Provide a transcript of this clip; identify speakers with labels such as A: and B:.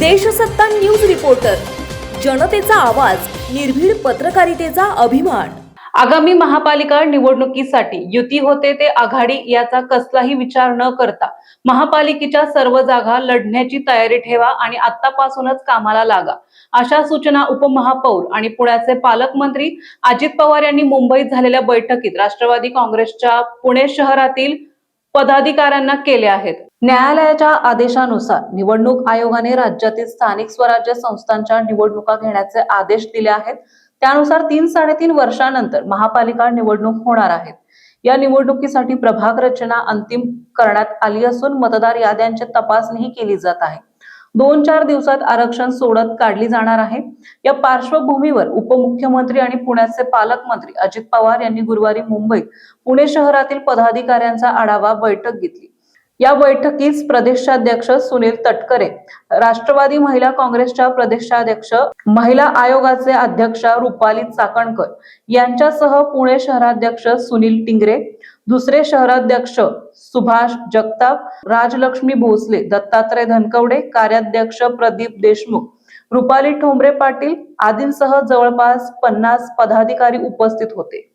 A: Deshsatta news reporter. जनतेचा आवाज निर्भीड पत्रकारितेचा अभिमान.
B: आगामी महापालिका निवडणुकीसाठी युती होते ते आघाडी याचा कसलाही विचार न करता महापालिकेच्या सर्व जागा लढण्याची तयारी ठेवा आणि आतापासूनच कामाला लागा. अशा सूचना उपमहापौर आणि पुण्याचे पालकमंत्री अजित पवार यांनी मुंबईत झालेल्या बैठकीत राष्ट्रवादी काँग्रेसच्या पुणे शहरातील पदाधिकाऱ्यांना केले आहेत. न्यायालयाच्या आदेशानुसार निवडणूक आयोगाने राज्यातील स्थानिक स्वराज्य संस्थांच्या निवडणुका घेण्याचे आदेश दिले आहेत. त्यानुसार तीन साडेतीन वर्षानंतर महापालिका निवडणूक होणार आहेत. या निवडणुकीसाठी प्रभाग रचना अंतिम करण्यात आली असून मतदार याद्यांची तपासणीही केली जात आहे. दोन चार दिवसात आरक्षण सोडत काढली जाणार आहे. या पार्श्वभूमीवर उपमुख्यमंत्री आणि पुण्याचे पालकमंत्री अजित पवार यांनी गुरुवारी मुंबईत पुणे शहरातील पदाधिकाऱ्यांचा आढावा बैठक घेतली. या बैठकीस प्रदेशाध्यक्ष सुनील तटकरे राष्ट्रवादी महिला काँग्रेसच्या प्रदेशाध्यक्ष महिला आयोगाचे अध्यक्ष रुपाली चाकणकर यांच्यासह पुणे शहराध्यक्ष सुनील टिंगरे दुसरे शहराध्यक्ष सुभाष जगताप राजलक्ष्मी भोसले दत्तात्रय धनकवडे कार्याध्यक्ष प्रदीप देशमुख रुपाली ठोंबरे पाटील आदींसह जवळपास पन्नास पदाधिकारी उपस्थित होते.